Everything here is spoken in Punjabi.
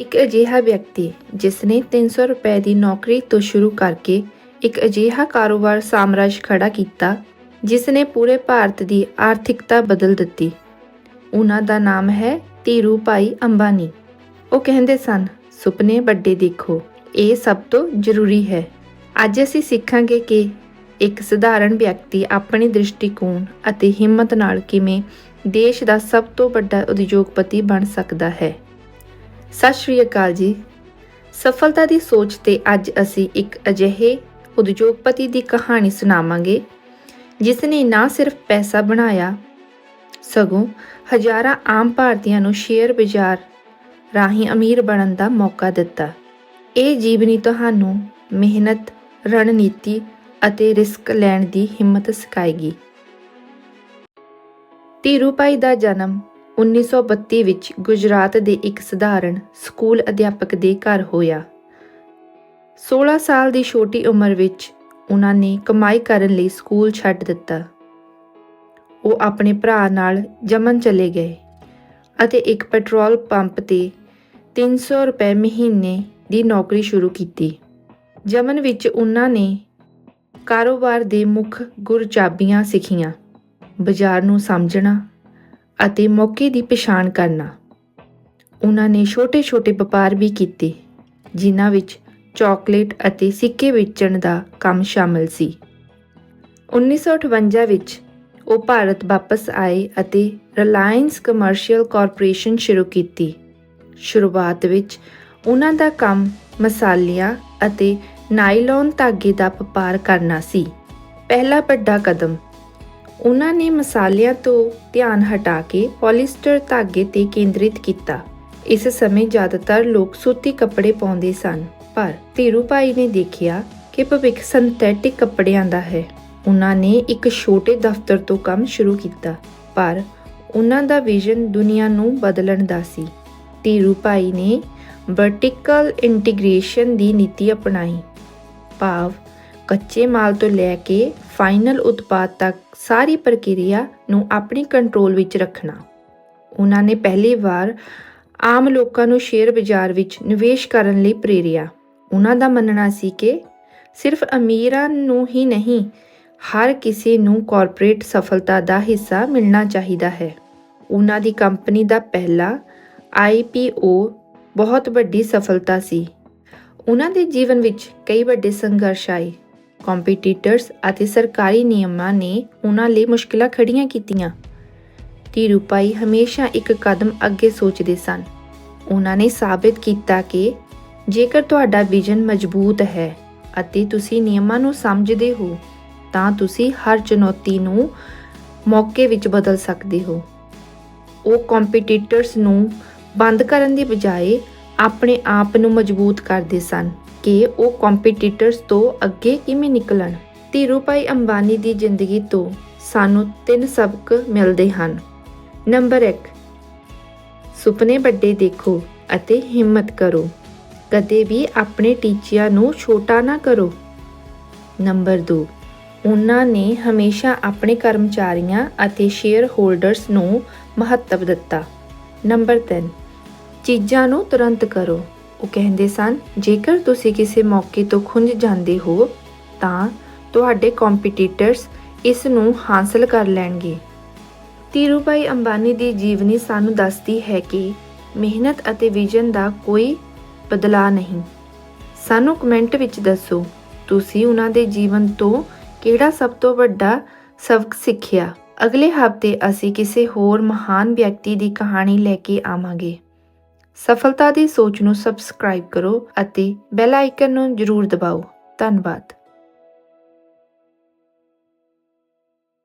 ਇੱਕ ਅਜਿਹਾ ਵਿਅਕਤੀ ਜਿਸ ਨੇ 300 ਰੁਪਏ ਦੀ ਨੌਕਰੀ ਤੋਂ ਸ਼ੁਰੂ ਕਰਕੇ ਇੱਕ ਅਜਿਹਾ ਕਾਰੋਬਾਰ ਸਾਮਰਾਜ ਖੜਾ ਕੀਤਾ ਜਿਸ ਨੇ ਪੂਰੇ ਭਾਰਤ ਦੀ ਆਰਥਿਕਤਾ ਬਦਲ ਦਿੱਤੀ। ਉਹਨਾਂ ਦਾ ਨਾਮ ਹੈ ਧੀਰੂ ਭਾਈ ਅੰਬਾਨੀ। ਉਹ ਕਹਿੰਦੇ ਸਨ, ਸੁਪਨੇ ਵੱਡੇ ਦੇਖੋ, ਇਹ ਸਭ ਤੋਂ ਜ਼ਰੂਰੀ ਹੈ। ਅੱਜ ਅਸੀਂ ਸਿੱਖਾਂਗੇ ਕਿ ਇੱਕ ਸਧਾਰਨ ਵਿਅਕਤੀ ਆਪਣੇ ਦ੍ਰਿਸ਼ਟੀਕੋਣ ਅਤੇ ਹਿੰਮਤ ਨਾਲ ਕਿਵੇਂ ਦੇਸ਼ ਦਾ ਸਭ ਤੋਂ ਵੱਡਾ ਉਦਯੋਗਪਤੀ ਬਣ ਸਕਦਾ ਹੈ। ਸਤਿ ਸ਼੍ਰੀ ਅਕਾਲ ਜੀ। ਸਫਲਤਾ ਦੀ ਸੋਚ ਤੇ ਅੱਜ ਅਸੀਂ ਇੱਕ ਅਜਿਹੇ ਉਦਯੋਗਪਤੀ ਦੀ ਕਹਾਣੀ ਸੁਣਾਵਾਂਗੇ ਜਿਸ ਨੇ ਨਾ ਸਿਰਫ ਪੈਸਾ ਬਣਾਇਆ, ਸਗੋਂ ਹਜ਼ਾਰਾਂ ਆਮ ਭਾਰਤੀਆਂ ਨੂੰ ਸ਼ੇਅਰ ਬਾਜ਼ਾਰ ਰਾਹੀਂ ਅਮੀਰ ਬਣਨ ਦਾ ਮੌਕਾ ਦਿੱਤਾ। ਇਹ ਜੀਵਨੀ ਤੁਹਾਨੂੰ ਮਿਹਨਤ, ਰਣਨੀਤੀ ਅਤੇ ਰਿਸਕ ਲੈਣ ਦੀ ਹਿੰਮਤ ਸਿਖਾਏਗੀ। ਧੀਰੂਭਾਈ ਦਾ ਜਨਮ 1932 ਵਿੱਚ ਗੁਜਰਾਤ ਦੇ ਇੱਕ ਸਧਾਰਨ ਸਕੂਲ ਅਧਿਆਪਕ ਦੇ ਘਰ ਹੋਇਆ। 16 ਸਾਲ ਦੀ ਛੋਟੀ ਉਮਰ ਵਿੱਚ ਉਹਨਾਂ ਨੇ ਕਮਾਈ ਕਰਨ ਲਈ ਸਕੂਲ ਛੱਡ ਦਿੱਤਾ। ਉਹ ਆਪਣੇ ਭਰਾ ਨਾਲ ਜਮਨ ਚਲੇ ਗਏ ਅਤੇ ਇੱਕ ਪੈਟਰੋਲ ਪੰਪ ਤੇ 300 ਰੁਪਏ ਮਹੀਨੇ ਦੀ ਨੌਕਰੀ ਸ਼ੁਰੂ ਕੀਤੀ। ਜਮਨ ਵਿੱਚ ਉਹਨਾਂ ਨੇ ਕਾਰੋਬਾਰ ਦੇ ਮੁੱਖ ਗੁਰਚਾਬੀਆਂ ਸਿੱਖੀਆਂ। ਬਾਜ਼ਾਰ ਨੂੰ ਸਮਝਣਾ ਅਤੇ ਮੌਕੇ ਦੀ ਪਛਾਣ ਕਰਨਾ। ਉਹਨਾਂ ਨੇ ਛੋਟੇ-ਛੋਟੇ ਵਪਾਰ ਵੀ ਕੀਤੇ, ਜਿਨ੍ਹਾਂ ਵਿੱਚ ਚਾਕਲੇਟ ਅਤੇ ਸਿੱਕੇ ਵੇਚਣ ਦਾ ਕੰਮ ਸ਼ਾਮਲ ਸੀ। 1958 ਵਿੱਚ ਉਹ ਭਾਰਤ ਵਾਪਸ ਆਏ ਅਤੇ ਰਿਲਾਇੰਸ ਕਮਰਸ਼ੀਅਲ ਕਾਰਪੋਰੇਸ਼ਨ ਸ਼ੁਰੂ ਕੀਤੀ। ਸ਼ੁਰੂਆਤ ਵਿੱਚ ਉਹਨਾਂ ਦਾ ਕੰਮ ਮਸਾਲਿਆਂ ਅਤੇ ਨਾਈਲੌਨ ਧਾਗੇ ਦਾ ਵਪਾਰ ਕਰਨਾ ਸੀ। ਪਹਿਲਾ ਵੱਡਾ ਕਦਮ ਉਹਨਾਂ ਨੇ ਮਸਾਲਿਆਂ ਤੋਂ ਧਿਆਨ ਹਟਾ ਕੇ ਪੋਲੀਸਟਰ ਧਾਗੇ ਤੇ ਕੇਂਦਰਿਤ ਕੀਤਾ। ਇਸ ਸਮੇਂ ਜ਼ਿਆਦਾਤਰ ਲੋਕ ਸੂਤੀ ਕੱਪੜੇ ਪਾਉਂਦੇ ਸਨ, ਪਰ ਧੀਰੂਭਾਈ ਨੇ ਦੇਖਿਆ ਕਿ ਭਵਿੱਖ ਸਿੰਥੈਟਿਕ ਕੱਪੜਿਆਂ ਦਾ ਹੈ। ਉਹਨਾਂ ਨੇ ਇੱਕ ਛੋਟੇ ਦਫ਼ਤਰ ਤੋਂ ਕੰਮ ਸ਼ੁਰੂ ਕੀਤਾ, ਪਰ ਉਹਨਾਂ ਦਾ ਵਿਜ਼ਨ ਦੁਨੀਆ ਨੂੰ ਬਦਲਣ ਦਾ ਸੀ। ਧੀਰੂਭਾਈ ਨੇ ਵਰਟੀਕਲ ਇੰਟੀਗ੍ਰੇਸ਼ਨ ਦੀ ਨੀਤੀ ਅਪਣਾਈ। ਭਾਵ ਕੱਚੇ ਮਾਲ ਤੋਂ ਲੈ ਕੇ ਫਾਈਨਲ ਉਤਪਾਦ ਤੱਕ ਸਾਰੀ ਪ੍ਰਕਿਰਿਆ ਨੂੰ ਆਪਣੀ ਕੰਟਰੋਲ ਵਿੱਚ ਰੱਖਣਾ। ਉਹਨਾਂ ਨੇ ਪਹਿਲੀ ਵਾਰ ਆਮ ਲੋਕਾਂ ਨੂੰ ਸ਼ੇਅਰ ਬਾਜ਼ਾਰ ਵਿੱਚ ਨਿਵੇਸ਼ ਕਰਨ ਲਈ ਪ੍ਰੇਰਿਆ। ਉਹਨਾਂ ਦਾ ਮੰਨਣਾ ਸੀ ਕਿ ਸਿਰਫ ਅਮੀਰਾਂ ਨੂੰ ਹੀ ਨਹੀਂ, ਹਰ ਕਿਸੇ ਨੂੰ ਕਾਰਪੋਰੇਟ ਸਫਲਤਾ ਦਾ ਹਿੱਸਾ ਮਿਲਣਾ ਚਾਹੀਦਾ ਹੈ। ਉਹਨਾਂ ਦੀ ਕੰਪਨੀ ਦਾ ਪਹਿਲਾ IPO ਬਹੁਤ ਵੱਡੀ ਸਫਲਤਾ ਸੀ। ਉਹਨਾਂ ਦੇ ਜੀਵਨ ਵਿੱਚ ਕਈ ਵੱਡੇ ਸੰਘਰਸ਼ ਆਏ। ਕੰਪੀਟੀਟਰਸ ਅਤੇ ਸਰਕਾਰੀ ਨਿਯਮਾਂ ਨੇ ਉਹਨਾਂ ਲਈ ਮੁਸ਼ਕਲਾਂ ਖੜੀਆਂ ਕੀਤੀਆਂ। ਧੀਰੂਭਾਈ ਹਮੇਸ਼ਾ ਇੱਕ ਕਦਮ ਅੱਗੇ ਸੋਚਦੇ ਸਨ। ਉਹਨਾਂ ਨੇ ਸਾਬਿਤ ਕੀਤਾ ਕਿ ਜੇਕਰ ਤੁਹਾਡਾ ਵਿਜ਼ਨ ਮਜ਼ਬੂਤ ਹੈ ਅਤੇ ਤੁਸੀਂ ਨਿਯਮਾਂ ਨੂੰ ਸਮਝਦੇ ਹੋ, ਤਾਂ ਤੁਸੀਂ ਹਰ ਚੁਣੌਤੀ ਨੂੰ ਮੌਕੇ ਵਿੱਚ ਬਦਲ ਸਕਦੇ ਹੋ। ਉਹ ਕੰਪੀਟੀਟਰਸ ਨੂੰ ਬੰਦ ਕਰਨ ਦੀ ਬਜਾਏ ਆਪਣੇ ਆਪ ਨੂੰ ਮਜ਼ਬੂਤ ਕਰਦੇ ਸਨ। ਕਿ ਉਹ ਕੰਪੀਟੀਟਰਸ ਤੋਂ ਅੱਗੇ ਕਿਵੇਂ ਨਿਕਲਣ। ਧੀਰੂਭਾਈ ਅੰਬਾਨੀ ਦੀ ਜ਼ਿੰਦਗੀ ਤੋਂ ਸਾਨੂੰ ਤਿੰਨ ਸਬਕ ਮਿਲਦੇ ਹਨ। ਨੰਬਰ 1 ਸੁਪਨੇ ਵੱਡੇ ਦੇਖੋ ਅਤੇ ਹਿੰਮਤ ਕਰੋ। ਕਦੇ ਵੀ ਆਪਣੇ ਟੀਚਿਆਂ ਨੂੰ ਛੋਟਾ ਨਾ ਕਰੋ। ਨੰਬਰ 2 ਉਹਨਾਂ ਨੇ ਹਮੇਸ਼ਾ ਆਪਣੇ ਕਰਮਚਾਰੀਆਂ ਅਤੇ ਸ਼ੇਅਰ ਹੋਲਡਰਸ ਨੂੰ ਮਹੱਤਵ ਦਿੱਤਾ। ਨੰਬਰ 3 ਚੀਜ਼ਾਂ ਨੂੰ ਤੁਰੰਤ ਕਰੋ। ਉਹ ਕਹਿੰਦੇ ਸਨ, ਜੇਕਰ ਤੁਸੀਂ ਕਿਸੇ ਮੌਕੇ ਤੋਂ ਖੁੰਝ ਜਾਂਦੇ ਹੋ, ਤਾਂ ਤੁਹਾਡੇ ਕੰਪੀਟੀਟਰਸ ਇਸ ਨੂੰ ਹਾਸਲ ਕਰ ਲੈਣਗੇ। ਧੀਰੂਭਾਈ ਅੰਬਾਨੀ ਦੀ ਜੀਵਨੀ ਸਾਨੂੰ ਦੱਸਦੀ ਹੈ ਕਿ ਮਿਹਨਤ ਅਤੇ ਵਿਜ਼ਨ ਦਾ ਕੋਈ ਬਦਲਾਅ ਨਹੀਂ। ਸਾਨੂੰ ਕਮੈਂਟ ਵਿੱਚ ਦੱਸੋ, ਤੁਸੀਂ ਉਹਨਾਂ ਦੇ ਜੀਵਨ ਤੋਂ ਕਿਹੜਾ ਸਭ ਤੋਂ ਵੱਡਾ ਸਬਕ ਸਿੱਖਿਆ? ਅਗਲੇ ਹਫ਼ਤੇ ਅਸੀਂ ਕਿਸੇ ਹੋਰ ਮਹਾਨ ਵਿਅਕਤੀ ਦੀ ਕਹਾਣੀ ਲੈ ਕੇ ਆਵਾਂਗੇ। ਸਫਲਤਾ ਦੀ ਸੋਚ ਨੂੰ ਸਬਸਕ੍ਰਾਈਬ ਕਰੋ ਅਤੇ ਬੈਲ ਆਈਕਨ ਨੂੰ ਜ਼ਰੂਰ ਦਬਾਓ। ਧੰਨਵਾਦ।